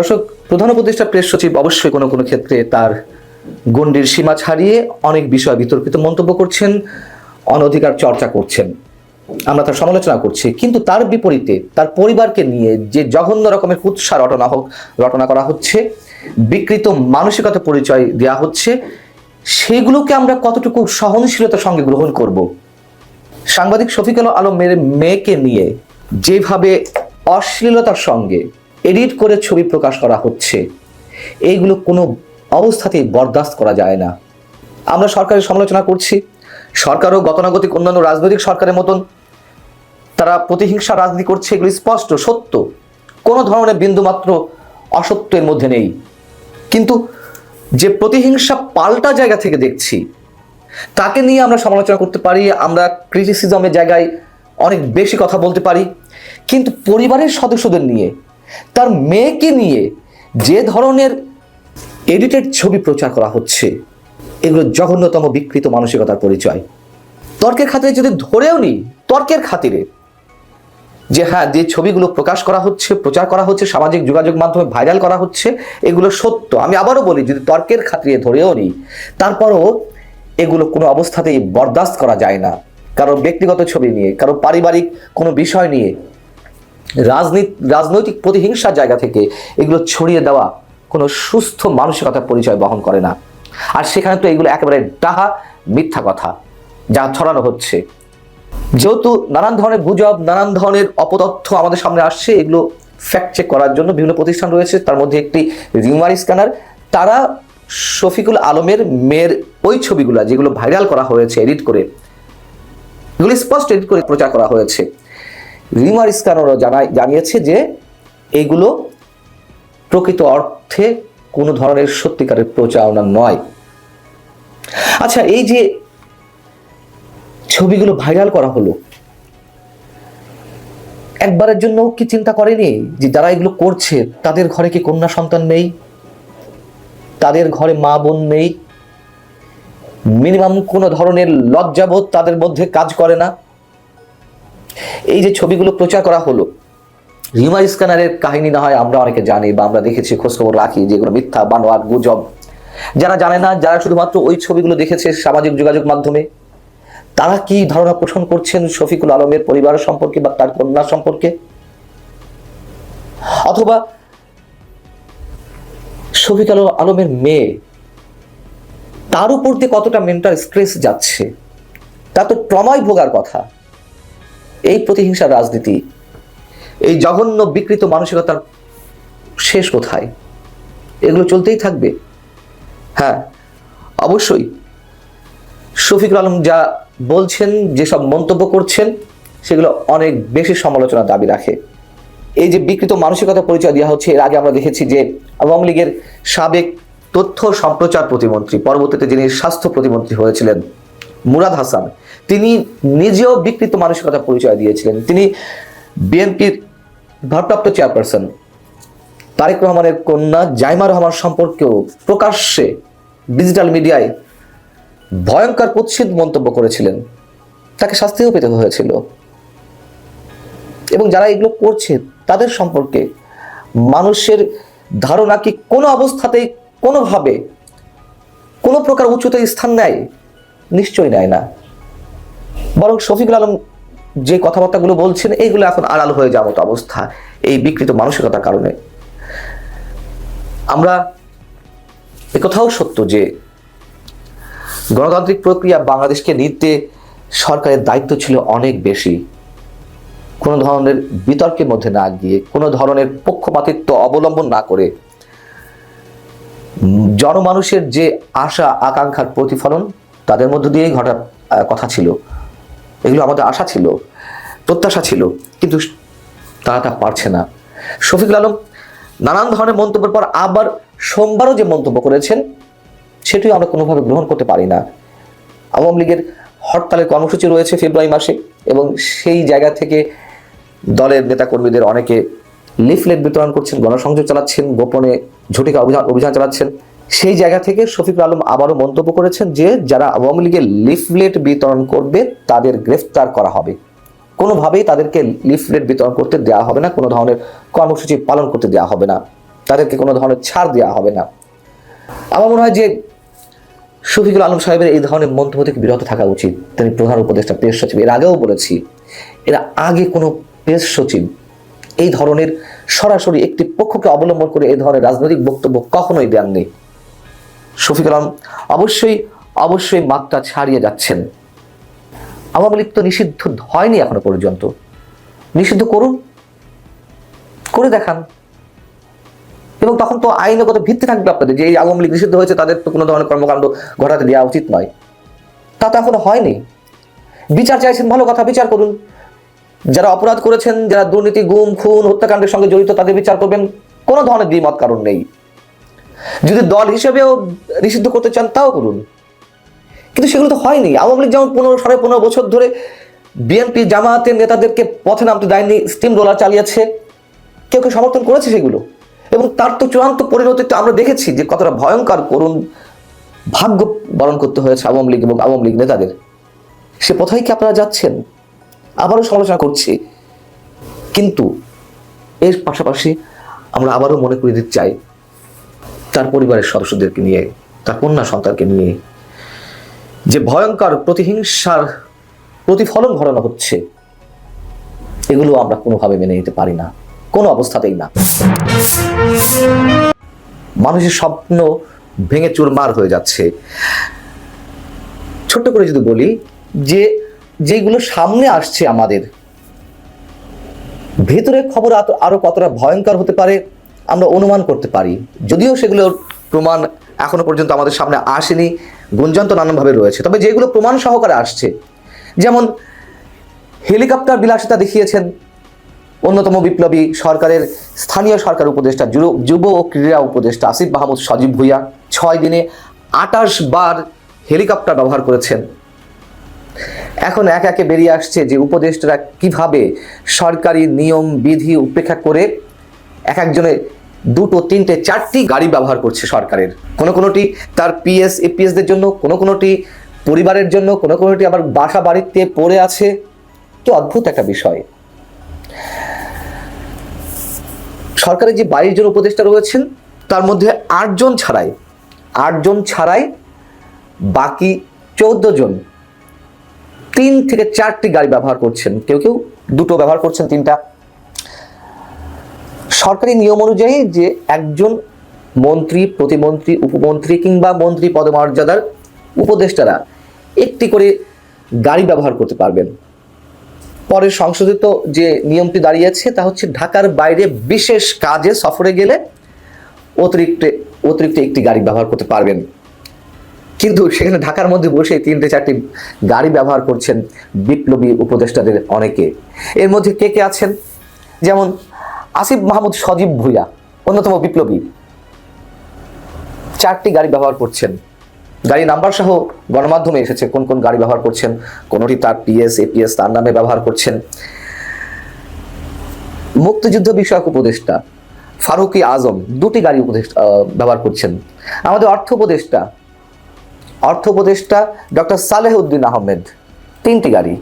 দর্শক, প্রধান উপদেষ্টা প্রেস সচিব অবশ্যই কোনো কোনো ক্ষেত্রে তার গণ্ডির সীমা ছাড়িয়ে অনেক বিষয় বিতর্কিত মন্তব্য করছেন, অনধিকার চর্চা করছেন। আমরা তার সমালোচনা করছি, কিন্তু তার বিপরীতে তার পরিবারকে নিয়ে যে জঘন্য রকমের কুৎসা রটনা হোক, রটনা করা হচ্ছে, বিকৃত মানসিকতা পরিচয় দেওয়া হচ্ছে, সেগুলোকে আমরা কতটুকু সহনশীলতার সঙ্গে গ্রহণ করব? সাংবাদিক শফিকুল আলমের মেয়েকে নিয়ে যেভাবে অশ্লীলতার সঙ্গে এডিট করে ছবি প্রকাশ করা হচ্ছে। এইগুলো কোনো অবস্থাতেই বরদাস্ত করা যায় না। আমরা সরকারের সমালোচনা করছি। সরকারও গতানুগতিক অন্যান্য রাজনৈতিক সরকারের মতন তারা প্রতিহিংসা রাজনীতি করছে, এগুলো স্পষ্ট, সত্য। কোনো ধরনের বিন্দুমাত্র অসত্য এর মধ্যে নেই। কিন্তু যে প্রতিহিংসা পাল্টা জায়গা থেকে দেখছি, তাকে নিয়ে আমরা সমালোচনা করতে পারি, আমরা ক্রিটিসিজমের জায়গায় অনেক বেশি কথা বলতে পারি। কিন্তু পরিবারের সদস্যদের নিয়ে তার মেয়েকে নিয়ে যে ধরনের এডিটেড ছবি প্রচার করা হচ্ছে, এগুলো জঘন্যতম বিকৃত মানসিকতার পরিচয়। তর্কের খাতিরে যদি ধরেও নিই, তর্কের খাতিরে যে হ্যাঁ যে ছবিগুলো প্রকাশ করা হচ্ছে, প্রচার করা হচ্ছে, সামাজিক যোগাযোগ মাধ্যমে ভাইরাল করা হচ্ছে, এগুলো সত্য। আমি আবারও বলি, যদি তর্কের খাতিরে ধরেও নিই, তারপরও এগুলো কোনো অবস্থাতেই বরদাস্ত করা যায় না। কারও ব্যক্তিগত ছবি নিয়ে, কারও পারিবারিক কোনো বিষয় নিয়ে রাজনীতি, রাজনৈতিক প্রতিহিংসার জায়গা থেকে এগুলো ছড়িয়ে দেওয়া কোনো সুস্থ মানসিকতার পরিচয় বহন করে না। আর সেখানে তো এগুলো একেবারে ডাহা, মিথ্যা কথা যা ছড়ানো হচ্ছে। যেহেতু নানান ধরনের গুজব, নানান ধরনের অপতথ্য আমাদের সামনে আসছে, এগুলো ফ্যাক্ট চেক করার জন্য বিভিন্ন প্রতিষ্ঠান রয়েছে, তার মধ্যে একটি রিউমার স্ক্যানার। তারা শফিকুল আলমের মেয়ের ওই ছবিগুলো যেগুলো ভাইরাল করা হয়েছে, এডিট করে, এগুলো স্পষ্ট এডিট করে প্রচার করা হয়েছে। রিউমার স্ক্যানারও জানায় জানিয়েছে যে এইগুলো প্রকৃত অর্থে কোনো ধরনের সত্যিকারের প্রচারণা নয়। আচ্ছা এই যে ছবিগুলো ভাইরাল করা হলো, একবারের জন্য কি চিন্তা করেনি যে যারা এগুলো করছে, তাদের ঘরে কি কন্যা সন্তান নেই? তাদের ঘরে মা বোন নেই? মিনিমাম কোনো ধরনের লজ্জাবোধ তাদের মধ্যে কাজ করে না? এই যে ছবিগুলো প্রচার করা হলো রিমার স্ক্যানারের কাহিনী না হয় আমরা অনেকে জানি বা আমরা দেখেছি, খোঁজখবর রাখি, যেগুলো মিথ্যা বানোয়ার গুজব। যারা জানে না, যারা শুধুমাত্র ওই ছবিগুলো দেখেছে সামাজিক যোগাযোগ মাধ্যমে, তারা কি ধারণা পোষণ করছেন শফিকুল আলমের পরিবার সম্পর্কে বা তার কন্যা সম্পর্কে? অথবা শফিক আল আলমের মেয়ে, তার উপর দিয়ে কতটা মেন্টাল স্ট্রেস যাচ্ছে? তা তো ট্রমায় ভোগার কথা। এই প্রতিহিংসার রাজনীতি, এই জঘন্য বিকৃত মানসিকতার শেষ কোথায়? এগুলো চলতেই থাকবে। হ্যাঁ অবশ্যই। শফিকুল আলম যা বলছেন, যেসব মন্তব্য করছেন, সেগুলো অনেক বেশি সমালোচনা দাবি রাখে। এই যে বিকৃত মানসিকতা পরিচয় দেওয়া হচ্ছে, এর আগে আমরা দেখেছি যে আওয়ামী লীগের সাবেক তথ্য সম্প্রচার প্রতিমন্ত্রী, পরবর্তীতে যিনি স্বাস্থ্য প্রতিমন্ত্রী হয়েছিলেন মুরাদ হাসান। তিনি নিজেও বিকৃত মানসিকতা পরিচয় দিয়েছিলেন। তিনি বিএনপির ভারপ্রাপ্ত চেয়ারপারসন। তারেক রহমানের কন্যা জাইমা রহমান সম্পর্কেও প্রকাশ্যে ডিজিটাল মিডিয়ায় ভয়ঙ্কর কুৎসিত মন্তব্য করেছিলেন। তাকে শাস্তিও পেতে হয়েছিল। এবং যারা এগুলো করছে, তাদের সম্পর্কে মানুষের ধারণা কি কোনো অবস্থাতেই কোনোভাবে কোনো প্রকার উচ্চতায় স্থান নেয়? নিশ্চয়ই নেয় না। বরং শফিকুল আলম যে কথাবার্তাগুলো বলছেন, এইগুলো এখন আড়াল হয়ে যাওয়ার মতো অবস্থা এই বিকৃত মানসিকতার কারণে। আমরা একথাও সত্য যে গণতান্ত্রিক প্রক্রিয়া বাংলাদেশকে নিতে সরকারের দায়িত্ব ছিল অনেক বেশি। কোনো ধরনের বিতর্কের মধ্যে না গিয়ে, কোনো ধরনের পক্ষপাতিত্ব অবলম্বন না করে জনমানুষের যে আশা আকাঙ্ক্ষার প্রতিফলন তাদের মধ্য দিয়েই ঘটার কথা ছিল। এগুলো আমাদের আশা ছিল, প্রত্যাশা ছিল, কিন্তু তারা তা পারছে না। শফিকুল আলম নানান ধরনের মন্তব্যের পর আবার সোমবারও যে মন্তব্য করেছেন, সেটিও আমরা কোনোভাবে গ্রহণ করতে পারি না। আওয়ামী লীগের হরতালের কর্মসূচি রয়েছে ফেব্রুয়ারি মাসে, এবং সেই জায়গা থেকে দলের নেতাকর্মীদের অনেকে লিফলেট বিতরণ করছেন, গণসংযোগ চালাচ্ছেন, গোপনে ঝটিকা অভিযান অভিযান চালাচ্ছেন। সেই জায়গা থেকে শফিকুল আলম আবারও মন্তব্য করেছেন যে, যারা আওয়ামী লীগের লিফলেট বিতরণ করবে, তাদের গ্রেফতার করা হবে। কোনোভাবেই তাদেরকে লিফলেট বিতরণ করতে দেওয়া হবে না, কোনো ধরনের কর্মসূচি পালন করতে দেওয়া হবে না। তাদেরকে কোনো ধরনের ছাড় দেওয়া হবে না। আমার মনে হয় যে, শফিকুল আলম সাহেবের এই ধরনের মন্তব্য থেকে বিরত থাকা উচিত। তিনি প্রধান উপদেষ্টা, প্রেস সচিব। এর আগেও বলেছি, এর আগে কোনো প্রেস সচিব, এই ধরনের সরাসরি একটি পক্ষকে অবলম্বন করে এই ধরনের রাজনৈতিক বক্তব্য কখনোই দেননি। শফিকুল আলম, অবশ্যই অবশ্যই মাত্রা ছাড়িয়ে যাচ্ছেন। আওয়ামী লীগ তো নিষিদ্ধ হয়নি এখনও পর্যন্ত। নিষিদ্ধ করুন, করে দেখান। এবং তখন তো আইনগত ভিত্তি থাকবে আপনাদের, যে এই আওয়ামী লীগ নিষিদ্ধ হয়েছে, তাদের তো কোনো ধরনের কর্মকাণ্ড ঘটাতে দেওয়া উচিত নয়। তা তো এখনও হয়নি। বিচার চাইছেন, ভালো কথা, বিচার করুন। যারা অপরাধ করেছেন, যারা দুর্নীতি, গুম, খুন, হত্যাকাণ্ডের সঙ্গে জড়িত, তাদের বিচার করবেন। কোনো ধরনের দ্বিমত কারণ নেই। যদি দল হিসেবেও নিষিদ্ধ করতে চান, তাও করুন। কিন্তু সেগুলো তো হয়নি। আওয়ামী লীগ যেমন পনেরো, সাড়ে পনেরো বছর ধরে বিএনপি জামায়াতের নেতাদেরকে পথে নামতে দেয়নি স্টিম রোলার চালিয়েছে, কেউ কেউ সমর্থন করেছে সেগুলো। এবং তার তো চূড়ান্ত পরিণতিতে আমরা দেখেছি যে কতটা ভয়ঙ্কর করুণ ভাগ্য বরণ করতে হয়েছে আওয়ামী লীগ এবং আওয়ামী লীগ নেতাদের। সে পথাই কি আপনারা যাচ্ছেন? আবারও সমালোচনা করছি। কিন্তু এর পাশাপাশি আমরা আবারও মনে করে দিতে চাই তার পরিবারের সদস্যদেরকে নিয়ে, তার কন্যা সন্তানকে নিয়ে যে ভয়ঙ্কর প্রতিহিংসার প্রতিফলন ঘটানো হচ্ছে, এগুলো আমরা কোনোভাবে মেনে নিতে পারি না, কোনো অবস্থাতেই না। মানুষের স্বপ্ন ভেঙে চুরমার হয়ে যাচ্ছে। ছোট্ট করে যদি বলি যে, যেগুলো সামনে আসছে আমাদের ভেতরের খবর আরও কতটা ভয়ঙ্কর হতে পারে আমরা অনুমান করতে পারি। যদিও সেগুলোর প্রমাণ এখনও পর্যন্ত আমাদের সামনে আসেনি, গুঞ্জন তো নানানভাবে রয়েছে। তবে যেগুলো প্রমাণ সহকারে আসছে, যেমন হেলিকপ্টার বিলাসিতা দেখিয়েছেন অন্যতম বিপ্লবী সরকারের স্থানীয় সরকার উপদেষ্টা, যুব- ও ক্রীড়া উপদেষ্টা আসিফ মাহমুদ সজীব ভুইয়া ছয় দিনে আটাশ বার হেলিকপ্টার ব্যবহার করেছেন। এখন এক একে বেরিয়ে আসছে যে উপদেষ্টারা কীভাবে সরকারি নিয়ম, বিধি উপেক্ষা করে এক একজনে দুটো, তিনটে, চারটি গাড়ি ব্যবহার করছে সরকারের। কোনো কোনোটি তার পিএস এপিএসদের জন্য, কোনো কোনোটি পরিবারের জন্য, কোনো কোনোটি আবার বাসা বাড়িতে পড়ে আছে। কি অদ্ভুত একটা বিষয়। সরকারের যে বাইশ জন উপদেষ্টা রয়েছেন, তার মধ্যে আটজন ছাড়াই আটজন ছাড়াই বাকি চৌদ্দ জন তিন থেকে চারটি গাড়ি ব্যবহার করছেন। কেউ কেউ দুটো ব্যবহার করছেন, তিনটা। সরকারি নিয়ম অনুযায়ী যে একজন মন্ত্রী, প্রতিমন্ত্রী, উপমন্ত্রী কিংবা মন্ত্রী পদমর্যাদার উপদেষ্টারা একটি করে গাড়ি ব্যবহার করতে পারবেন। পরে সংশোধিত যে নিয়মটি দাঁড়িয়েছে তা হচ্ছে ঢাকার বাইরে বিশেষ কাজে সফরে গেলে অতিরিক্ত অতিরিক্ত একটি গাড়ি ব্যবহার করতে পারবেন। কিন্তু সেখানে ঢাকার মধ্যে বসে তিনটে চারটি গাড়ি ব্যবহার করছেন বিপ্লবী উপদেষ্টাদের অনেকে। এর মধ্যে কে কে আছেন? যেমন আসিফ মাহমুদ সজীব ভুইয়া, অন্যতম বিপ্লবী। চারটি গাড়ি ব্যবহার করছেন। গাড়ি নাম্বার সহ গণমাধ্যমে এসেছে কোন কোন গাড়ি ব্যবহার করছেন। কোনটি তার পিএস এপিএস তার নামে ব্যবহার করছেন। মুক্তিযুদ্ধ বিষয়ক উপদেষ্টা ফারুকি আজম দুটি গাড়ি উপদেষ্টা ব্যবহার করছেন। আমাদের অর্থ উপদেষ্টা অর্থ উপদেষ্টা ডক্টর সালেহ উদ্দিন আহমেদ, তিনটি গাড়ি।